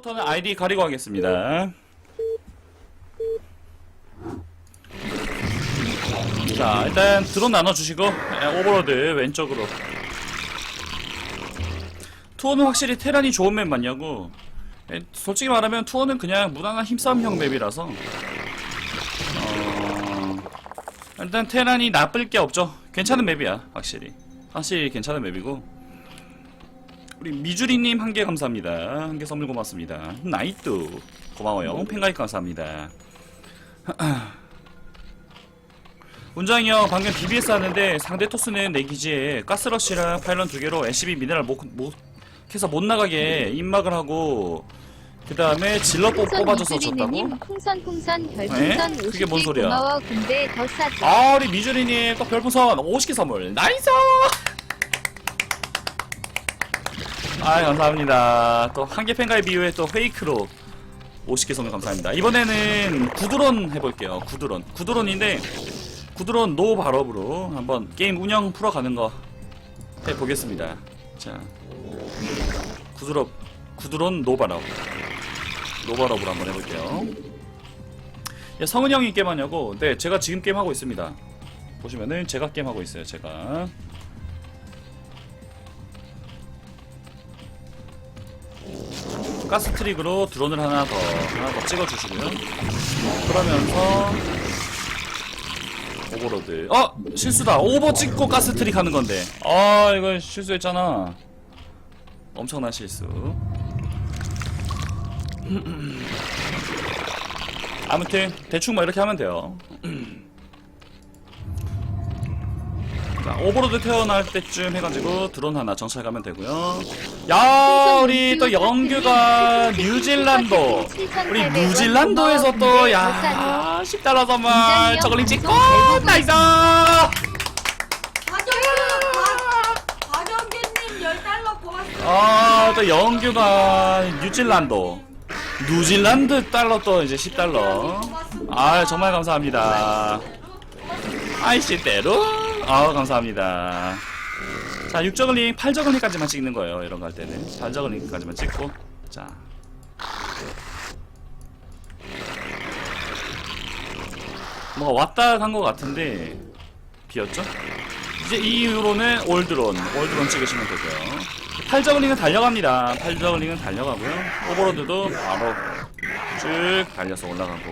이번부터는 아이디 가리고 하겠습니다. 자, 일단 드론 나눠주시고, 예, 오버로드 왼쪽으로. 투어는 확실히 테란이 좋은 맵 맞냐고. 예, 솔직히 말하면 투어는 그냥 무난한 힘싸움형 맵이라서. 어, 일단 테란이 나쁠 게 없죠. 괜찮은 맵이야, 확실히. 확실히 괜찮은 맵이고. 우리 미주리님 한 개 감사합니다. 한 개 선물 고맙습니다. 나이뚜 고마워요. 팬가입 감사합니다. 운장이 형 방금 BBS 하는데 상대 토스는 내 기지에 가스러시랑 파일런 두 개로 SCB 미네랄 못, 못 해서 못 나가게 입막을 하고 그 다음에 질러 뽑, 뽑아줘서 줬다고? 님 풍선 풍선 네? 별풍선 그게 뭔 50개 소리야? 고마워 근데 더 싸줘 아 우리 미주리님 또 별풍선 50개 선물 나이스 아 감사합니다. 또 한개 팬가입 이후에 또 페이크로 50개 선물 감사합니다. 이번에는 구드론 해볼게요. 구드론. 구드론인데 구드론 노 발업으로 한번 게임 운영 풀어가는 거 해보겠습니다. 자 구드론 구드론 노 발업. 노 발업으로 한번 해볼게요. 야, 성은 형이 게임하냐고? 네, 제가 지금 게임하고 있습니다. 보시면은 제가 게임하고 있어요, 제가. 가스 트릭으로 드론을 하나 더, 하나 더 찍어주시고요. 그러면서, 오버로드. 어! 실수다! 오버 찍고 가스 트릭 하는 건데. 아, 이거 실수했잖아. 엄청난 실수. 아무튼 대충 뭐 이렇게 하면 돼요. 자, 오버로드 태어날 때쯤 해가지고 드론 하나 정찰 가면 되고요. 야, 우리 또 영규가 뉴질란드. 우리 뉴질란드에서 또, 야, 10달러 선물 저걸링 찍고, 나이스! 박영규님 10달러 고맙습니다. 아, 또 영규가 뉴질란드. 뉴질란드 달러 또 이제 10달러. 아, 정말 감사합니다. 아이씨, 때로? 아, 감사합니다. 자, 6저글링, 8저글링까지만 찍는 거예요. 이런 거 할 때는. 8저글링까지만 찍고. 자. 뭐가 왔다 간거 같은데, 비었죠? 이제 이 이후로는 올드론, 올드론 찍으시면 되고요. 팔저글링은 달려갑니다. 팔저글링은 달려가고요. 오버로드도 바로 쭉 달려서 올라가고.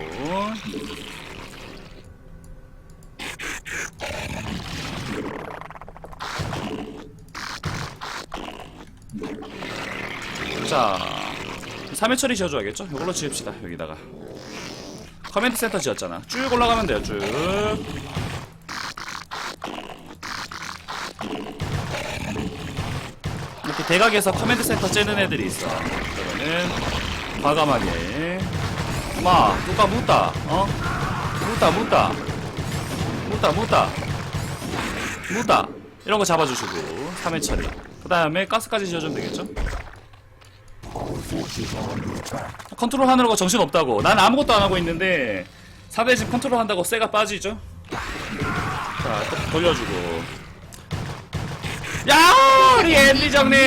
자, 3회 처리 지어줘야겠죠? 이걸로 지읍시다, 여기다가. 커맨드 센터 지었잖아. 쭉 올라가면 돼요, 쭉. 이렇게 대각에서 커맨드 센터 째는 애들이 있어. 그러면은 과감하게 마 누가 묻다 어 묻다 묻다 묻다 묻다 묻다 이런 거 잡아주시고 3회 처리. 그 다음에 가스까지 지어주면 되겠죠? 컨트롤 하느라고 정신 없다고. 난 아무것도 안 하고 있는데 사대 집 컨트롤 한다고 쇠가 빠지죠? 자, 또 돌려주고. 야 우리 앤디 정님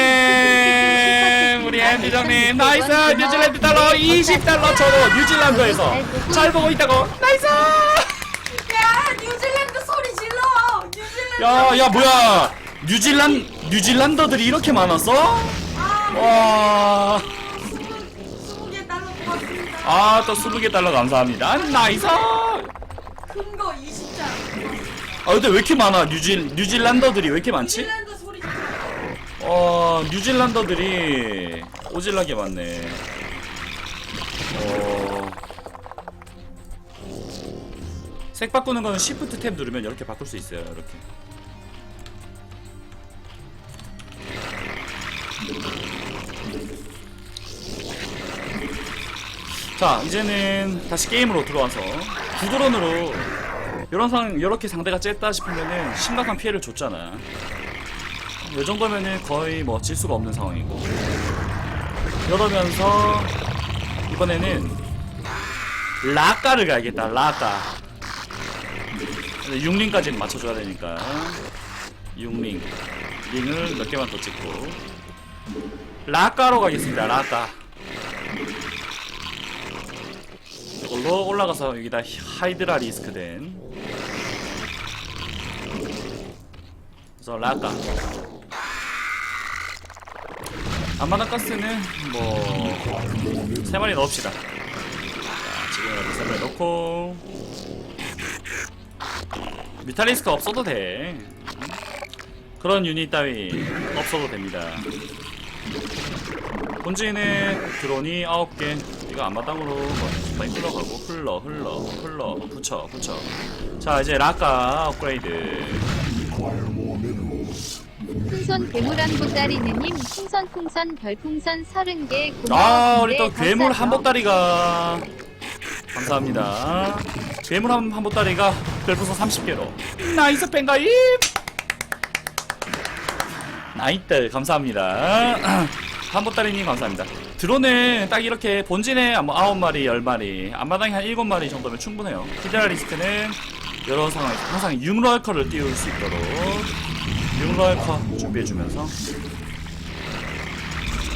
우리 앤디 정님 나이스 뉴질랜드 달러 20달러 쳐도 뉴질랜드에서 잘 보고 있다고 나이스 야, 뉴질랜드 소리 질러! 뉴질랜드! 야 야 뭐야? 뉴질란 뉴질랜더들이 이렇게 많았어 아, 와아또 20개 달러 고맙습니다. 20개 달러 감사합니다. 나이스! 아 큰 거 20장. 근데 왜 이렇게 많아? 뉴질 뉴질랜더들이 왜 이렇게 많지? 뉴질랜드 소리 질러. 어 뉴질랜더들이 오질나게 많네. 어... 색 바꾸는 거는 Shift 탭 누르면 이렇게 바꿀 수 있어요 이렇게 자 이제는 다시 게임으로 들어와서 구드론으로 이런 상 이렇게 상대가 쨌다 싶으면은 심각한 피해를 줬잖아. 이 정도면은 거의 뭐 질 수가 없는 상황이고. 이러면서 이번에는 라까를 가야겠다 라까 6링까지는 맞춰줘야 되니까. 6링. 링을 몇 개만 더 찍고. 라까로 가겠습니다 라까 이 걸로 올라가서 여기다 하이드라 리스크 된. 그래서 라까 안마당 가스는 뭐 세 마리 넣읍시다. 자, 지금 이렇게 세 마리 넣고. 뮤탈리스크 없어도 돼. 그런 유닛 따위 없어도 됩니다. 본진에 드론이 9개 이거 앞마당으로 뭐 흘러가고 흘러 흘러 흘러 붙여 붙여. 자 이제 라까 업그레이드. 풍선 괴물한 보따리느님 풍선 풍선 별풍선 30개 아 우리 또 괴물 더 싸죠. 한보따리가. 감사합니다. 괴물 한, 한 보따리가 별풍선 30개로. 나이스 pen가입 나이트 감사합니다. 한 보따리님 감사합니다 드론은 딱 이렇게 본진에 뭐 9마리 10마리 앞마당에 한 7마리 정도면 충분해요. 히드라 리스크는 이런 상황에서 항상 6럴커를 띄울 수 있도록 6럴커 준비해주면서.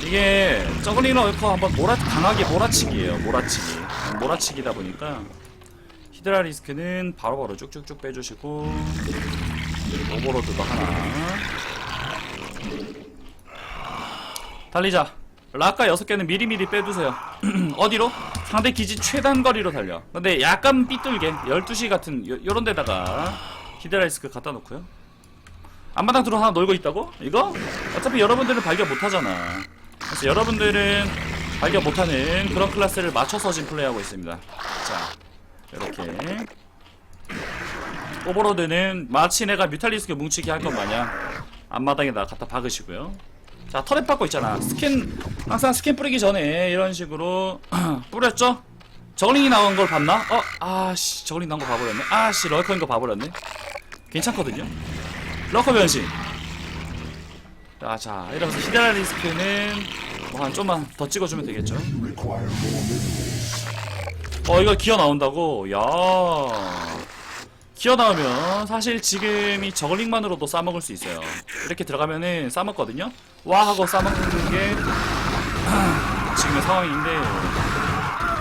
이게 저글링 럴커 한번 몰아 강하게 몰아치기예요 몰아치기. 몰아치기다 보니까 히드라 리스크는 바로바로 쭉쭉쭉 빼주시고 오버로드도 하나. 달리자 라카 6개는 미리미리 빼두세요. 어디로? 상대 기지 최단 거리로 달려. 근데 약간 삐뚤게 12시 같은 요, 요런 데다가 히드라 리스크 갖다 놓고요. 앞마당 드론 하나 놀고 있다고? 이거? 어차피 여러분들은 발견 못하잖아. 그래서 여러분들은 발견 못하는 그런 클래스를 맞춰서 지금 플레이하고 있습니다. 자 이렇게. 오버로드는 마치 내가 뮤탈리스크 뭉치기 할것 마냥 앞마당에다 갖다 박으시고요 자 터렛 받고 있잖아 스캔 항상 스캔 뿌리기 전에 이런 식으로 뿌렸죠? 저글링이 나온 걸 봤나? 어? 아씨 저글링 나온 거 봐버렸네 아씨 럴커인 거 봐버렸네 괜찮거든요 럴커 변신 자, 자 이러면서 히드라 리스크는 뭐 한 좀만 더 찍어주면 되겠죠 어 이거 기어 나온다고? 야 기어 나오면 사실 지금 이 저글링만으로도 싸먹을 수 있어요. 이렇게 들어가면은 싸먹거든요. 와 하고 싸먹는 게 지금의 상황인데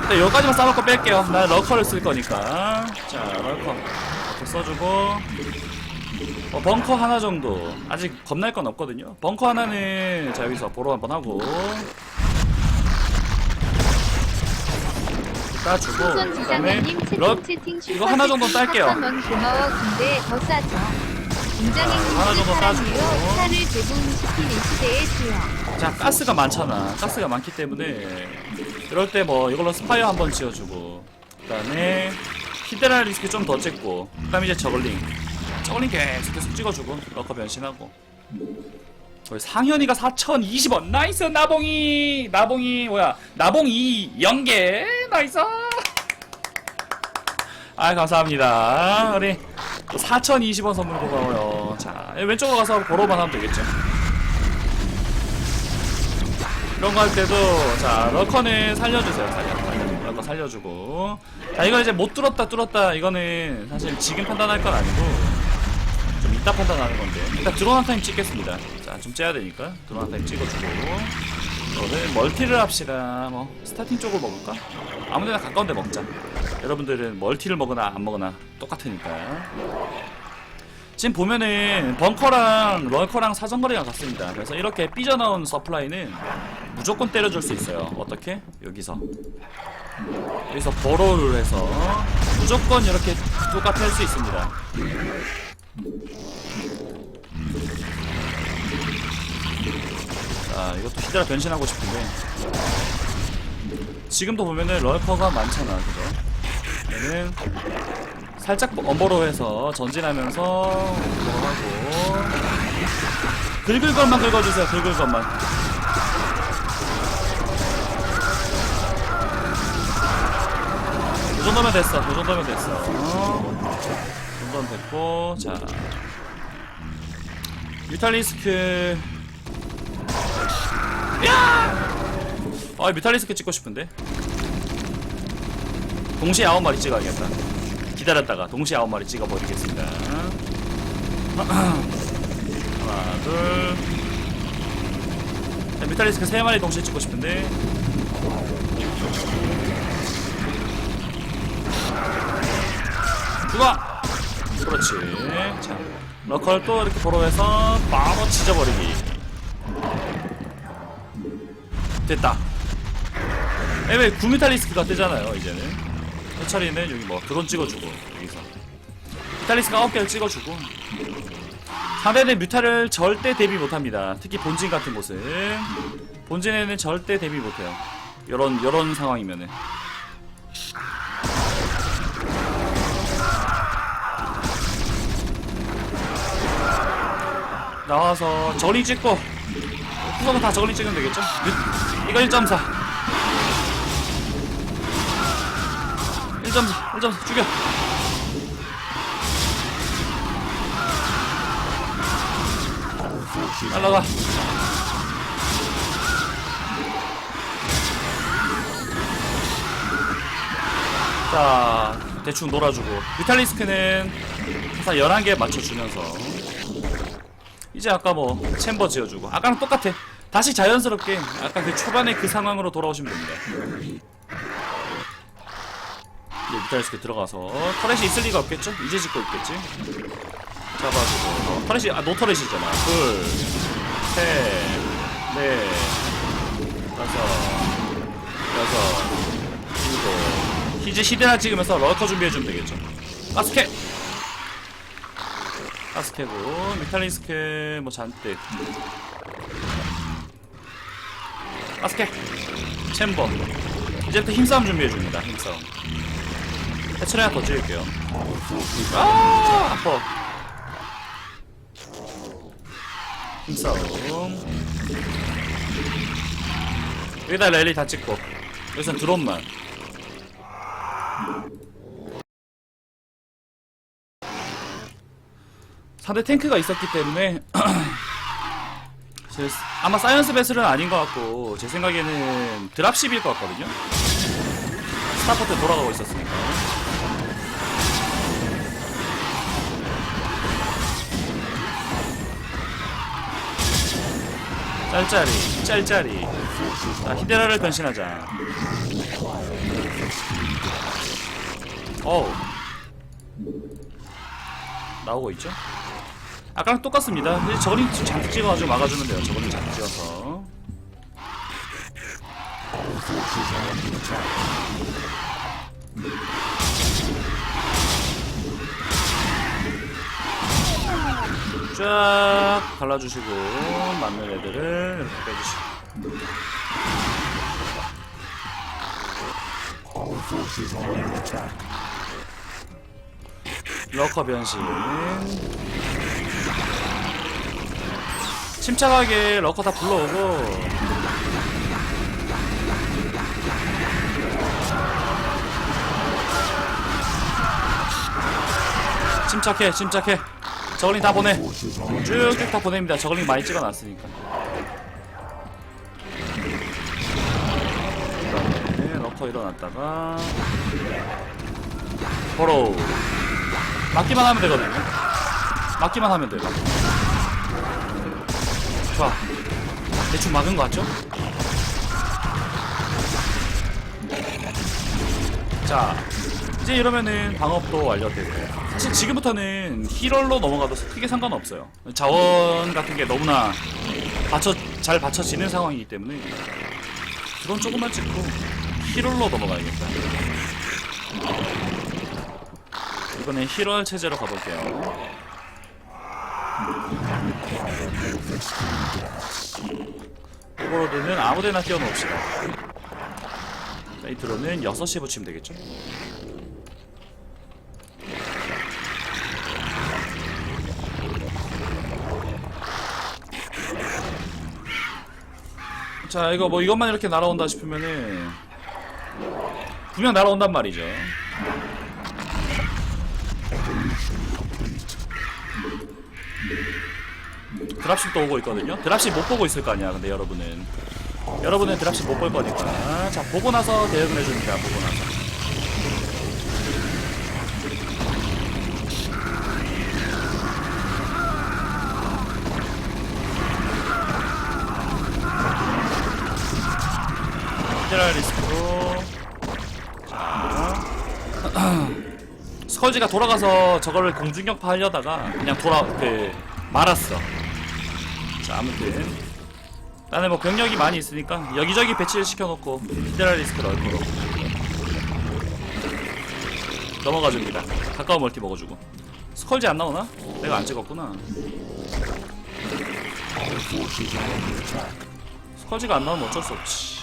일단 여기까지만 싸먹고 뺄게요. 난 러커를 쓸 거니까. 자 러커 이렇게 써주고 어, 벙커 하나 정도. 아직 겁날 건 없거든요. 벙커 하나는 자 여기서 보러 한번 하고 따주고 풍선 그 다음에 지상님 러, 채팅 채팅 이거 하나 정도 딸게요. 원 고마워. 근데 더 싸죠. 하나 정도 따주고. 차를 배분시키는 시대에 수요. 자 가스가 많잖아. 가스가 많기 때문에 이럴 때 뭐 이걸로 스파이어 한번 지어주고 그 다음에 히드라 리스크 좀 더 찍고 그 다음에 이제 저글링. 저글링 계속 계속 찍어주고 러커 변신하고. 저희 상현이가 4020원. 나이스 나봉이. 나봉이 뭐야? 나봉이 연계 나이스. 아 감사합니다. 우리 4020원 선물 고마워요. 자 왼쪽으로 가서 보러만 하면 되겠죠. 이런 거 할 때도 자 러커는 살려주세요. 살려 살려. 러커 살려주고. 자 이거 이제 못 뚫었다 뚫었다. 이거는 사실 지금 판단할 건 아니고 좀 이따 판단하는 건데. 일단 드론 한 타임 찍겠습니다. 자 좀 째야 되니까 드론 한 타임 찍어주고 이거는 멀티를 합시다 뭐 스타팅 쪽을 먹을까? 아무데나 가까운 데 먹자 여러분들은 멀티를 먹으나 안 먹으나 똑같으니까 지금 보면은 벙커랑 럴커랑 사정거리가 같습니다. 그래서 이렇게 삐져나온 서플라이는 무조건 때려줄 수 있어요. 어떻게? 여기서 여기서 버로를 해서 무조건 이렇게 똑같이 할 수 있습니다. 자, 이것도 히드라 변신하고 싶은데. 지금도 보면은 럴커가 많잖아, 그죠? 얘는 살짝 엄버로 해서 전진하면서 뭐 하고. 긁을 것만 긁어주세요 긁을 것만. 이 정도면 됐어 이 정도면 됐어. 이 정도면 됐고 자. 뮤탈리스크. 야! 아 뮤탈리스크 찍고 싶은데 동시에 아홉 마리 찍어야겠다 기다렸다가 동시에 아홉 마리 찍어버리겠습니다. 하나, 둘. 자, 뮤탈리스크 세 마리 동시에 찍고 싶은데. 죽어! 그렇지. 자, 러컬 또 이렇게 보러해서 바로 찢어버리기. 됐다. 에왜 구미탈리스크가 뜨잖아요, 이제는. 해철이는 여기 뭐 드론 찍어주고, 여기서. 미탈리스크가 9개를 찍어주고. 상대는 뮤타를 절대 대비 못합니다. 특히 본진 같은 곳은. 본진에는 절대 대비 못해요. 요런, 요런 상황이면은. 나와서 저리 찍고 후속은 다 저리 찍으면 되겠죠? 이거 1.4 1.4 1.4 죽여. 날라가. 자 대충 놀아주고. 비탈리스크는 항상 11개 맞춰주면서. 이제 아까 뭐 챔버 지어주고. 아까랑 똑같아 다시 자연스럽게 아까 그 초반에 그 상황으로 돌아오시면 됩니다. 이제 미탈리스크 들어가서 터렛이 있을 리가 없겠죠? 이제 짓고 있겠지? 잡아주고. 어, 터렛이 아 노터렛이잖아. 둘셋넷 다섯 여섯 일곱. 이제 시대나 찍으면서 러커 준비해주면 되겠죠. 가스켓 가스케고 미탈리스크 뭐 잔뜩 가스케. 챔버. 이제부터 힘싸움 준비해줍니다 힘싸움. 해철이 하나 더 찍을게요. 아 아파. 힘싸움. 여기다 랠리 다 찍고. 여기선 드론만 상대 탱크가 있었기 때문에 제- 아마 사이언스 베슬은 아닌 것 같고 제 생각에는 드랍십일 것 같거든요. 스타포트 돌아가고 있었으니까. 짤짤이 짤짤이. 자 히데라를 변신하자. 어우. 나오고 있죠 아까랑 똑같습니다. 근데 저거는 잔뜩 찍어가지고 막아주면 돼요. 저거는 잔뜩 찍어서. 쫙 발라주시고 맞는 애들을 이렇게 빼주시고 러커 변신 침착하게 러커 다 불러오고. 침착해 침착해. 저글링 다 보내. 쭉쭉 다 보냅니다. 저글링 많이 찍어놨으니까. 네, 러커 일어났다가. 포로 막기만 하면 되거든요. 막기만 하면 돼요 대충 막은 거 같죠? 자, 이제 이러면은 방업도 완료되고요. 사실 지금부터는 힐럴로 넘어가도 크게 상관없어요. 자원 같은 게 너무나 받쳐, 잘 받쳐지는 상황이기 때문에 드론 조금만 찍고 힐럴로 넘어가야겠다. 이번엔 힐럴 체제로 가볼게요. 오버로드는 아무데나 띄워놓읍시다. 자, 이 드론은 6시에 붙이면 되겠죠? 자, 이거 뭐 이것만 이렇게 날아온다 싶으면은 분명 날아온단 말이죠. 드랍십도 오고 있거든요. 드랍십 못 보고 있을 거 아니야. 근데 여러분은 여러분은 드랍십 못 볼 거니까 자 보고 나서 대응을 해줍니다. 보고 나서. 자 스컬지가 돌아가서 저거를 공중격파 하려다가 그냥 돌아 그 말았어. 자 아무튼 나는 뭐 병력이 많이 있으니까 여기저기 배치를 시켜놓고 히드라리스크 럴커로 넘어가줍니다. 가까운 멀티 먹어주고 스컬지 안 나오나? 내가 안 찍었구나. 스컬지가 안 나오면 어쩔 수 없지.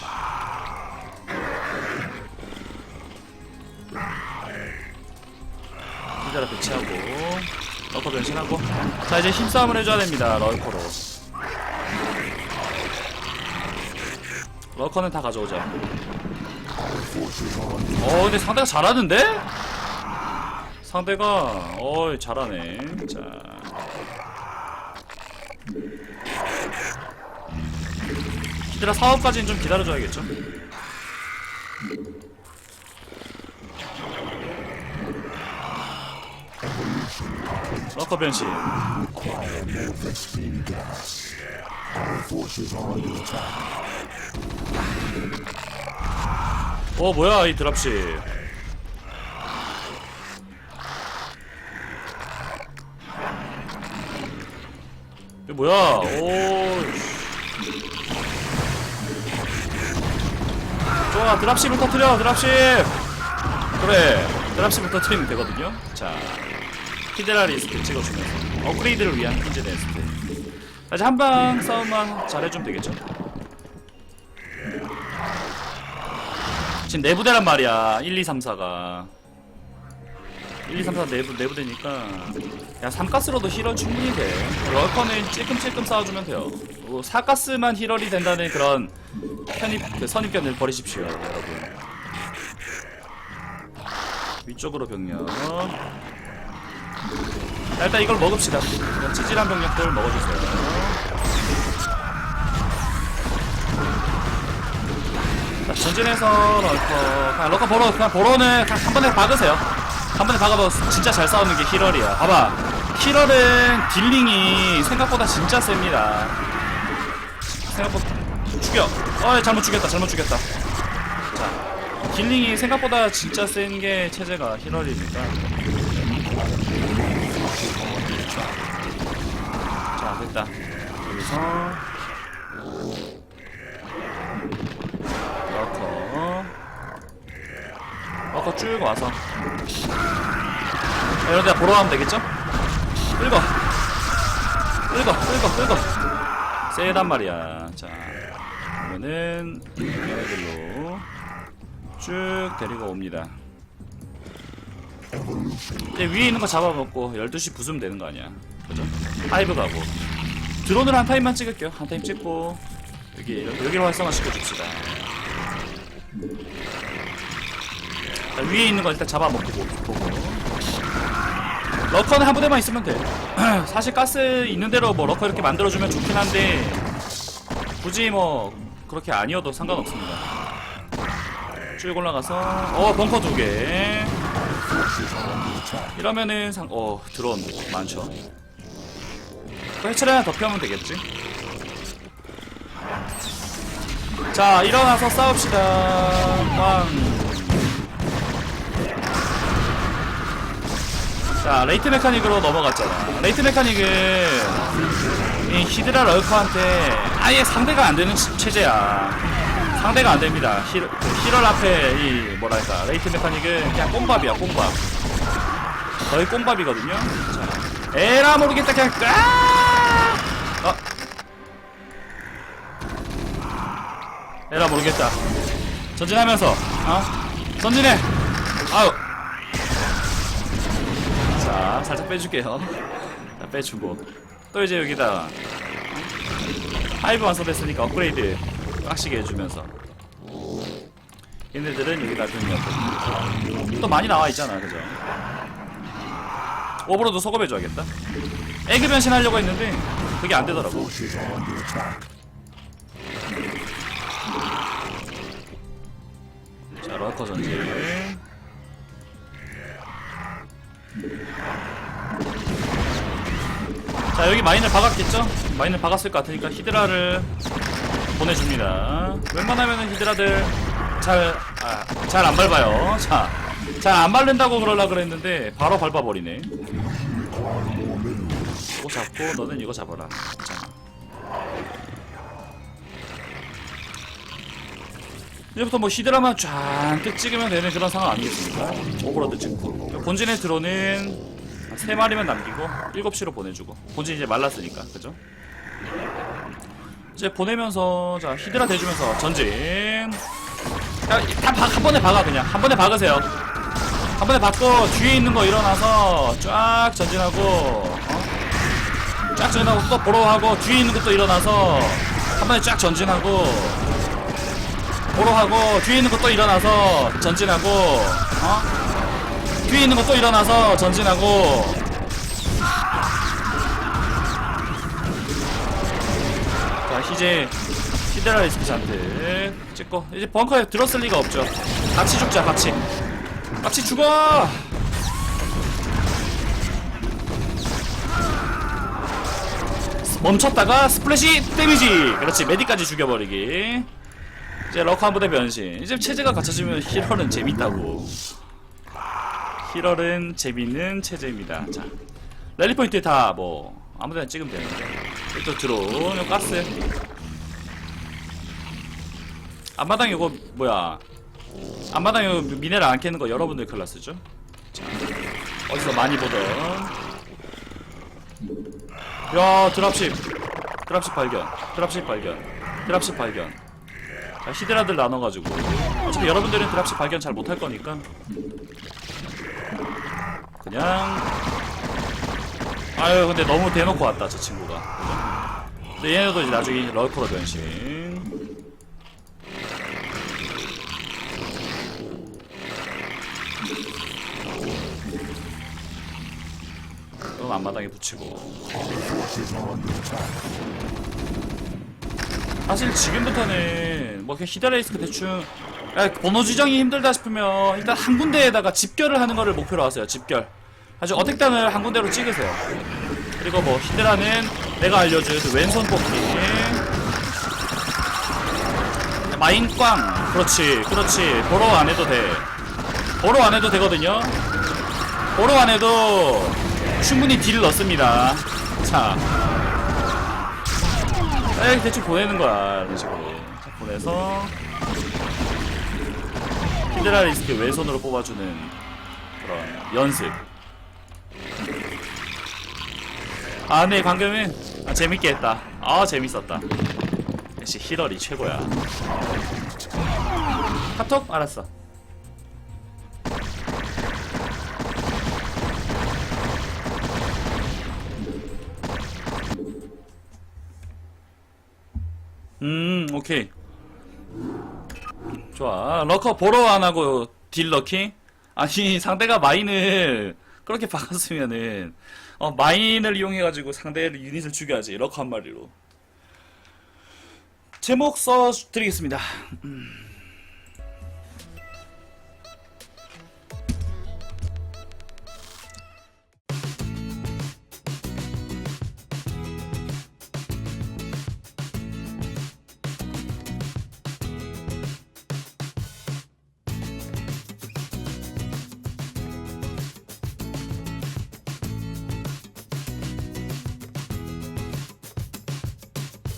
히드라 배치하고 럴커 변신하고 자 이제 힘싸움을 해줘야 됩니다 럴커로 럴커는 다 가져오자 어 근데 상대가 잘하는데? 상대가 어이 잘하네. 자. 히드라 사업까지는 좀 기다려줘야겠죠? 럴커 변신 어 뭐야 이 드랍십. 이거 뭐야? 오 좋아 드랍십을 터트려 드랍십. 그래 드랍십을 터트리면 되거든요. 자 히드라 리스트 찍어주면서 업그레이드를 위한 네스트. 자, 이제 한방 싸움만 잘해주면 되겠죠 지금 내부대란 말이야. 1, 2, 3, 4가. 1, 2, 3, 4 내부, 내부대니까. 야 3가스로도 힐러 충분히 돼. 럴커는 찔끔찔끔 싸워주면 돼요. 뭐 4가스만 힐러이 된다는 그런 편입, 그 선입견을 버리십시오 여러분. 위쪽으로 병력. 자, 일단 이걸 먹읍시다. 찌질한 병력들 먹어주세요. 전진해서 럴커. 그냥 럴커 보러, 그냥 보러는 한 번에 박으세요. 한 번에 박아봐. 진짜 잘 싸우는 게 히럴이야. 봐봐. 히럴은 딜링이 생각보다 진짜 셉니다. 생각보다. 죽여. 어, 잘못 죽였다. 잘못 죽였다. 자, 딜링이 생각보다 진짜 센 게 체제가 히럴이니까. 자 됐다 여기서 넣고 넣고 쭉 와서. 자, 이런 데 보러 가면 되겠죠? 끌고. 끌고 끌고 끌고. 세단 말이야. 자 그러면은 얘네들로 쭉 데리고 옵니다. 이제 위에 있는 거 잡아먹고 12시 부수면 되는 거 아니야. 그죠? 하이브 가고. 드론을 한 타임만 찍을게요. 한 타임 찍고 여기 여기로 활성화 시켜줍시다 자, 위에 있는 거 일단 잡아먹고 보고 러커는 한 부대만 있으면 돼 사실 가스 있는 대로 뭐 러커 이렇게 만들어주면 좋긴 한데 굳이 뭐 그렇게 아니어도 상관없습니다 쭉 올라가서 어 벙커 두개 이러면은 상, 어 드론 많죠. 또 해처리 하나 더 펴면 되겠지. 자 일어나서 싸웁시다. 빵. 자 레이트 메카닉으로 넘어갔잖아. 레이트 메카닉은 이 히드라 럴커한테 아예 상대가 안 되는 치- 체제야. 상대가 안 됩니다. 히, 그 히럴 앞에 이 뭐랄까 레이트 메카닉은 그냥 꼼밥이야 꼼밥. 거의 꼼밥이거든요. 자, 에라 모르겠다 그냥 아! 어. 에라 모르겠다. 전진하면서 어? 전진해. 아우. 자, 살짝 빼줄게요. 자, 빼주고 또 이제 여기다 하이브 완성됐으니까 업그레이드 빡시게 해주면서 얘네들은 여기다 병력 또 많이 나와 있잖아, 그죠? 오버로드 소급해줘야겠다. 에그 변신하려고 했는데 그게 안 되더라고. 자, 러커 전진. 자, 여기 마인을 박았겠죠? 마인을 박았을 것 같으니까 히드라를 보내줍니다. 웬만하면은 히드라들 잘, 아, 잘안 밟아요. 자, 자, 안 말른다고 그러려 그랬는데 바로 밟아버리네. 이거 잡고 너는 이거 잡아라. 자. 이제부터 뭐 히드라만 쫙뜩 찍으면 되는 그런 상황 아니겠습니까? 오버로드 찍고 본진의 드론은 세 마리만 남기고 7시로 보내주고 본진 이제 말랐으니까 그죠? 이제 보내면서 자 히드라 대주면서 전진 다한 번에 박아 그냥 한 번에 박으세요 한 번에 박고 뒤에 있는 거 일어나서 쫙 전진하고 어? 쫙 전진하고 또 보러 하고 뒤에 있는 것도 일어나서 한 번에 쫙 전진하고 보러 하고 뒤에 있는 것도 일어나서 전진하고 어? 뒤에 있는 것도 일어나서 전진하고. 자 이제 리스크 잔뜩 찍고 이제 벙커에 들었을 리가 없죠. 같이 죽자 같이. 같이 죽어! 멈췄다가 스플래시 데미지! 그렇지 메디까지 죽여버리기. 이제 럭커 한 부대 변신. 이제 체제가 갖춰지면 힐러는 재밌다고 힐러는 재밌는 체제입니다. 자 랠리 포인트 다 뭐 아무데나 찍으면 되는데. 또 들어온 요 가스. 앞마당 이거 뭐야? 앞마당 이거 미네랄 안 캐는 거 여러분들 클라스죠? 자 어디서 많이 보던. 야 드랍십. 드랍십 발견. 드랍십 발견. 드랍십 발견. 자, 히드라들 나눠가지고. 어차피 여러분들은 드랍십 발견 잘 못할 거니까 그냥. 아유 근데 너무 대놓고 왔다 저 친구가? 근데 얘네도 이제 나중에 럴커로 변신 그럼 앞마당에 붙이고. 사실 지금부터는 뭐 그냥 히드라이스크 대충 야, 번호 지정이 힘들다 싶으면 일단 한 군데에다가 집결을 하는 거를 목표로 하세요. 집결. 아주 어택단을 한 군데로 찍으세요. 그리고 뭐 히드라는 내가 알려준 그 왼손 뽑기. 마인꽝. 그렇지, 그렇지. 보로 안 해도 돼. 보로 안 해도 되거든요. 보로 안 해도 충분히 딜 넣습니다. 자. 에 대충 보내는 거야 이런 식으로 자, 보내서 히드라 리스크 왼손으로 뽑아주는 그런 연습. 아네 방금은 아, 재밌게 했다. 아 재밌었다. 역시 히러리 최고야. 카톡? 알았어. 음, 오케이. 좋아. 러커 보러 안 하고 딜 러킹? 아니, 상대가 마인을 그렇게 박았으면은, 어, 마인을 이용해가지고 상대를 유닛을 죽여야지. 러커 한 마리로. 제목 써드리겠습니다. 음.